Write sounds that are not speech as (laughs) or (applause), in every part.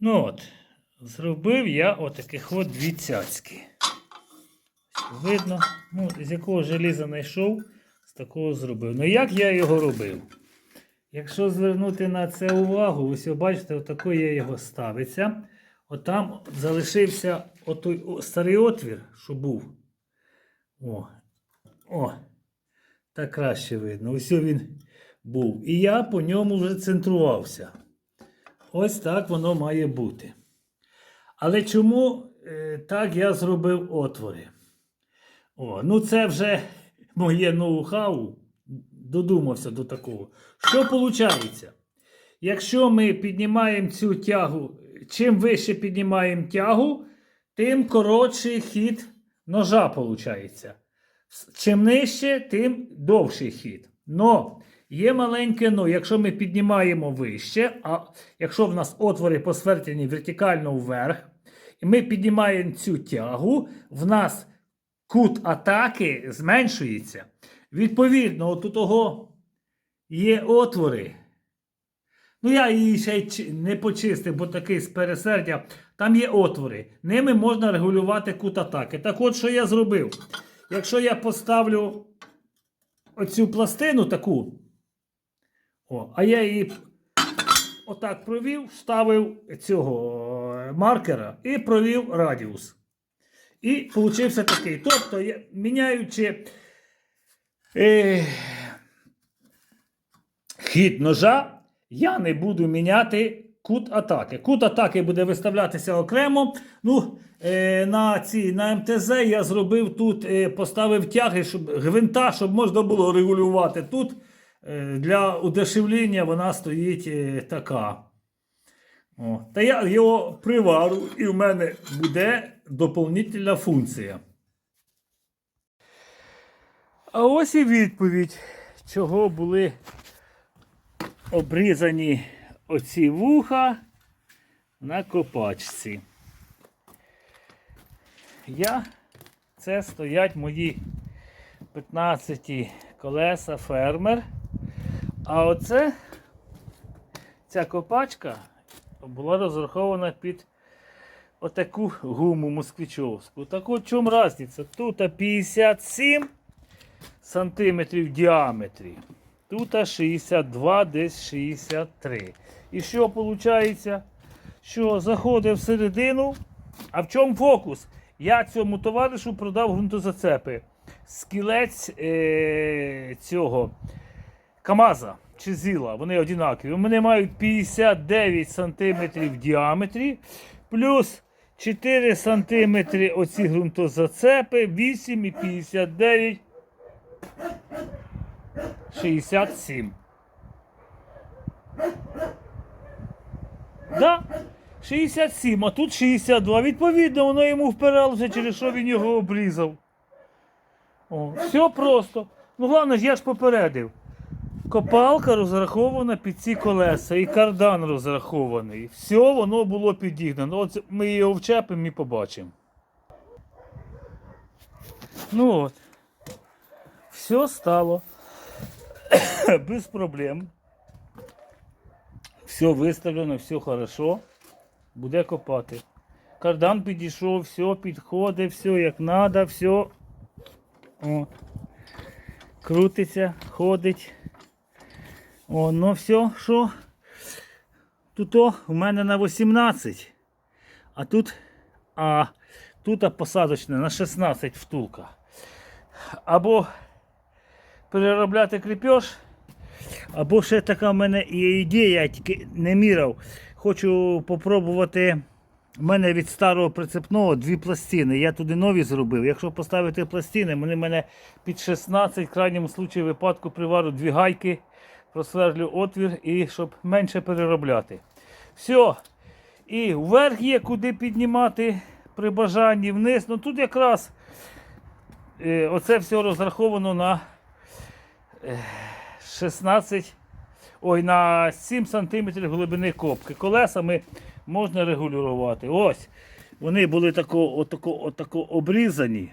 Ну от, зробив я отаких от дві цяцьки. Видно, ну, з якого желіза знайшов, з такого зробив. Ну як я його робив? Якщо звернути на це увагу, ось ви бачите, отако я його ставиться. Отам залишився отой старий отвір, що був. О, о, так краще видно. Ось він був. І я по ньому вже центрувався. Ось так воно має бути. Але чому е, так я зробив отвори? О, ну це вже моє ноу-хау. Додумався до такого. Що виходить? Якщо ми піднімаємо цю тягу, чим вище піднімаємо тягу, тим коротший хід ножа виходить. Чим нижче, тим довший хід. Но є маленьке но. Якщо ми піднімаємо вище, а якщо в нас отвори посвертені вертикально вверх, і ми піднімаємо цю тягу, в нас кут атаки зменшується. Відповідно, от у того є отвори. Ну, я її ще не почистив, бо такий з пересердя. Там є отвори. Ними можна регулювати кут атаки. Так от, що я зробив? Якщо я поставлю оцю пластину таку, о, а я її отак провів, вставив цього е, маркера і провів радіус. І получився такий. Тобто, я, міняючи е, хід ножа, я не буду міняти кут атаки. Кут атаки буде виставлятися окремо. Ну, е, на, ці, на МТЗ я зробив тут, е, поставив тяги, щоб гвинта, щоб можна було регулювати. Тут для удешевлення вона стоїть е, така. О, та я його привару, і в мене буде доповнительна функція. А ось і відповідь, чого були обрізані оці вуха на копачці. Я, це стоять мої 15 колеса фермер. А оце ця копачка була розрахована під отаку гуму москвичовську. Так от в чому різниця? Тут 57 сантиметрів діаметрі. Тут 62, десь 63. І що виходить? Що заходить всередину. А в чому фокус? Я цьому товаришу продав ґрунтозацепи. Скілець е- цього Камаза чи Зіла, вони однакові. Вони мають 59 см в діаметрі, плюс 4 см оці ґрунтозацепи, 8 і 59 67. Да, 67, а тут 62. Відповідно, воно йому впиралося, через що він його обрізав. О, все просто. Ну, головне ж, я ж попередив. Копалка розрахована під ці колеса і кардан розрахований. Все воно було підігнано. От ми його вчепимо і побачимо. Ну от. Все стало. (coughs) Без проблем. Все виставлено, все хорошо. Буде копати. Кардан підійшов, все підходить, все як треба, все. О. Крутиться, ходить. Ну все, що? Тут о, у мене на 18. А тут, а тут посадочне на 16 втулка. Або переробляти кріпеж, або ще така в мене є ідея, я тільки не міряв. Хочу попробувати. У мене від старого прицепного дві пластини. Я туди нові зробив. Якщо поставити пластини, вони в мене під 16, в крайньому случаї випадку привару дві гайки, просверлю отвір і щоб менше переробляти. Все. І вверх є куди піднімати при бажанні вниз. Ну тут якраз е, оце все розраховано на е, 16, ой, на 7 см глибини копки. Колесами можна регулювати. Ось. Вони були тако, отако, отако обрізані.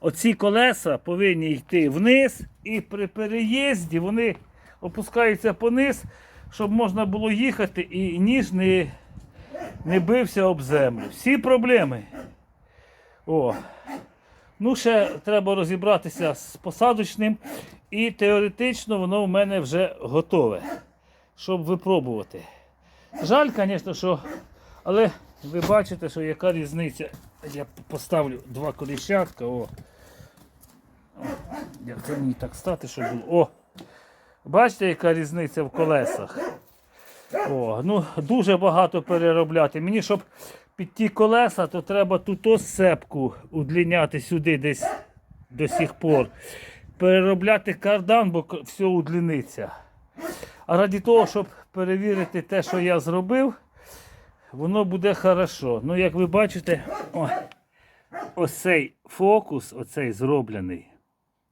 Оці колеса повинні йти вниз, і при переїзді вони опускаються пониз, щоб можна було їхати і ніж не не бився об землю. Всі проблеми. О. Ну, ще треба розібратися з посадочним. І теоретично воно в мене вже готове, щоб випробувати. Жаль, звісно, що. Але ви бачите, що яка різниця. Я поставлю два коліщатка. О, Як це мені так стати, щоб було. О! Бачите, яка різниця в колесах? О, ну дуже багато переробляти. Мені, щоб під ті колеса, то треба тут осепку удліняти сюди десь до сих пор. Переробляти кардан, бо все удліниться. А раді того, щоб перевірити те, що я зробив, воно буде хорошо. Ну, як ви бачите, о, ось цей фокус, оцей зроблений.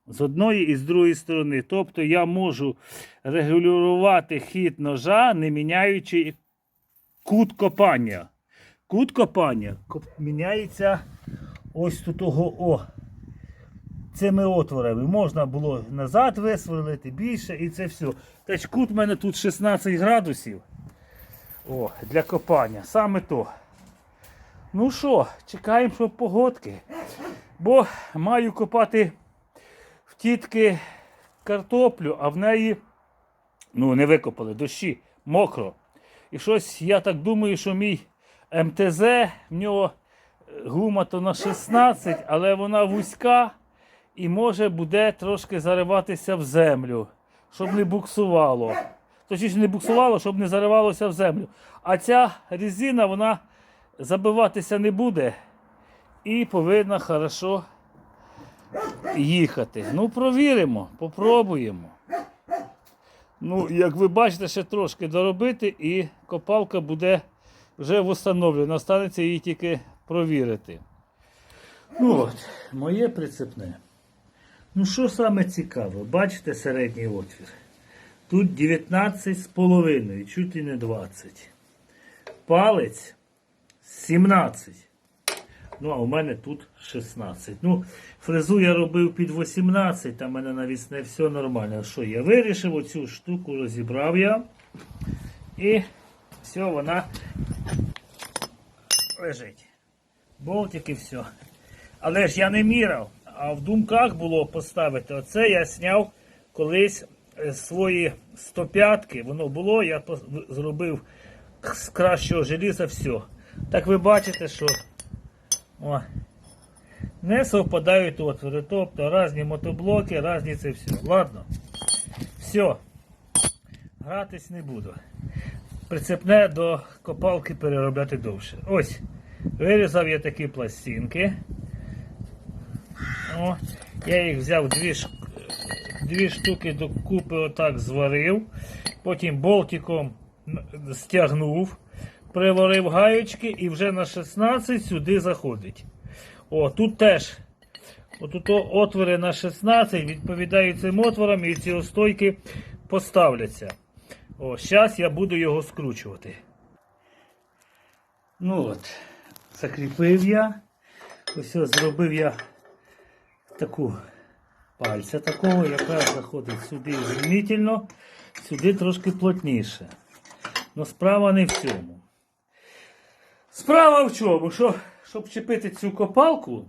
З одної і з другої сторони. Тобто я можу регулювати хід ножа, не міняючи кут копання. Кут копання міняється ось тут того о. Цими отворами можна було назад висверлити більше і це все. Теж кут в мене тут 16 градусів. О, для копання. Саме то. Ну що, чекаємо, що погодки. Бо маю копати тітки картоплю, а в неї ну, не викопали дощі, мокро. І щось, я так думаю, що мій МТЗ, в нього е, гума то на 16, але вона вузька і може буде трошки зариватися в землю, щоб не буксувало. Точніше, не буксувало, щоб не заривалося в землю. А ця резина, вона забиватися не буде і повинна хорошо їхати. Ну, провіримо, попробуємо. Ну, як ви бачите, ще трошки доробити, і копалка буде вже встановлена. Останеться її тільки провірити. Ну от, моє прицепне. Ну, що саме цікаве, бачите середній отвір. Тут 19 з половиною, чуть і не 20. Палець 17. Ну, а у мене тут 16. Ну, фрезу я робив під 18, там в мене навісне все нормально. Що я вирішив оцю штуку, розібрав я. І все, вона лежить. Болтик і все. Але ж я не міряв, а в думках було поставити. Оце я зняв колись е, свої 105-ки. Воно було, я зробив з кращого желіза все. Так ви бачите, що о, не совпадають отвори. Тобто різні мотоблоки, різні це все. Ладно. Все. Гратись не буду. Прицепне до копалки переробляти довше. Ось. Вирізав я такі пластинки. О, я їх взяв дві, дві штуки докупи отак зварив. Потім болтиком стягнув, приварив гаючки і вже на 16 сюди заходить. О, тут теж. Отут отвори на 16 відповідають цим отворам і ці остойки поставляться. О, зараз я буду його скручувати. Ну от, закріпив я. Ось зробив я таку пальця такого, яка заходить сюди змітельно, сюди трошки плотніше. Но справа не в цьому. Справа в чому? Що, щоб чіпити цю копалку,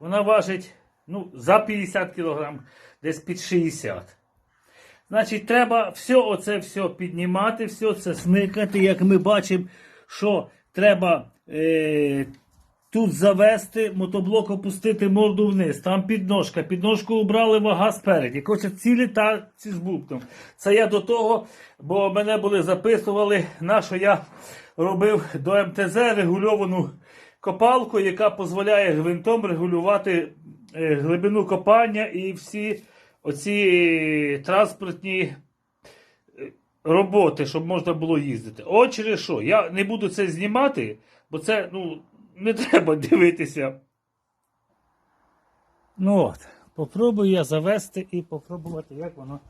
вона важить ну, за 50 кг, десь під 60 Значить, треба все оце все піднімати, все це смикати, як ми бачимо, що треба е, тут завести, мотоблок опустити морду вниз. Там підножка. Підножку убрали вага спереді. Коротше, таці з бубком. Це я до того, бо мене були записували, на що я робив до МТЗ регульовану копалку, яка дозволяє гвинтом регулювати е, глибину копання і всі оці транспортні е, роботи, щоб можна було їздити. От через що. Я не буду це знімати, бо це ну, не (laughs) треба дивитися. Ну от, попробую я завести і попробувати, як воно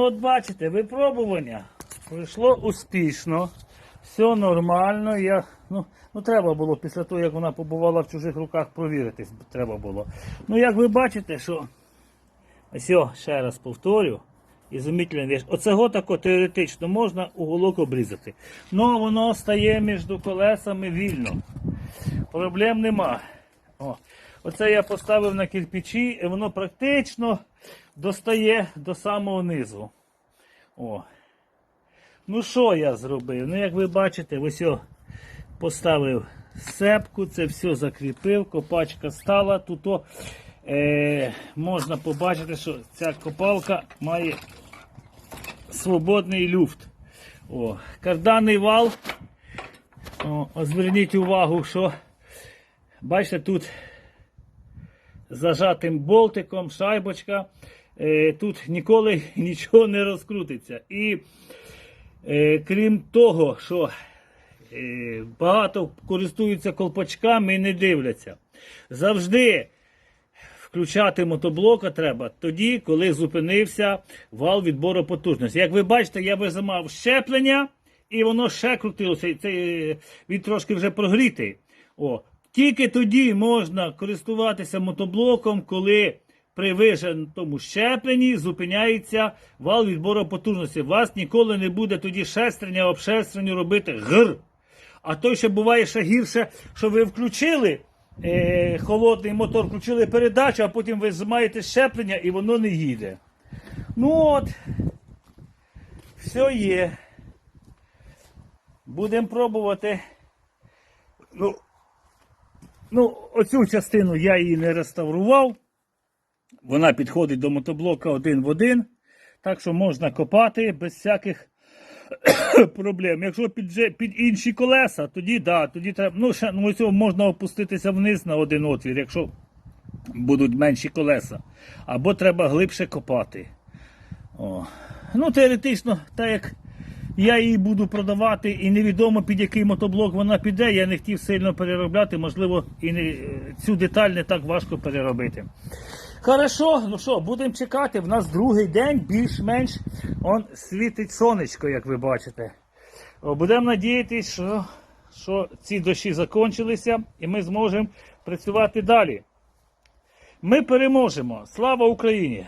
Ну, от бачите, випробування пройшло успішно. Все нормально. Я, ну, ну, треба було після того, як вона побувала в чужих руках, провірити. Треба було. Ну, як ви бачите, що ось, ще раз повторю. Ізумітельна річ. Оцього тако теоретично можна уголок обрізати. Ну воно стає між колесами вільно. Проблем нема. О, оце я поставив на кирпичі, і воно практично достає до самого низу. О. Ну що я зробив? Ну, як ви бачите, ось о, поставив сепку, це все закріпив, копачка стала. Тут о, е, можна побачити, що ця копалка має свободний люфт. О, карданний вал. О, зверніть увагу, що бачите, тут зажатим болтиком, шайбочка. Е, тут ніколи (laughs) нічого не розкрутиться. І е, крім того, що е, багато користуються колпачками і не дивляться. Завжди включати мотоблока треба тоді, коли зупинився вал відбору потужності. Як ви бачите, я визимав щеплення, і воно ще крутилося. Це, він трошки вже прогрітий. О, тільки тоді можна користуватися мотоблоком, коли при виженому щепленні зупиняється вал відбору потужності. У вас ніколи не буде тоді шестрення, обшестрення робити гр. А то ще буває ще гірше, що ви включили е, холодний мотор, включили передачу, а потім ви змаєте щеплення і воно не їде. Ну от, все є. Будемо пробувати. Ну, ну, оцю частину я її не реставрував. Вона підходить до мотоблока один в один. Так що можна копати без всяких (coughs) проблем. Якщо під, під інші колеса, тоді да, тоді треба. Ну, ще ну, цього можна опуститися вниз на один отвір, якщо будуть менші колеса. Або треба глибше копати. О. Ну, теоретично, так як я її буду продавати, і невідомо під який мотоблок вона піде, я не хотів сильно переробляти, можливо, і не, цю деталь не так важко переробити. Хорошо, ну що, будемо чекати. В нас другий день, більш-менш он світить сонечко, як ви бачите. Будемо надіятися, що, що ці дощі закінчилися і ми зможемо працювати далі. Ми переможемо. Слава Україні!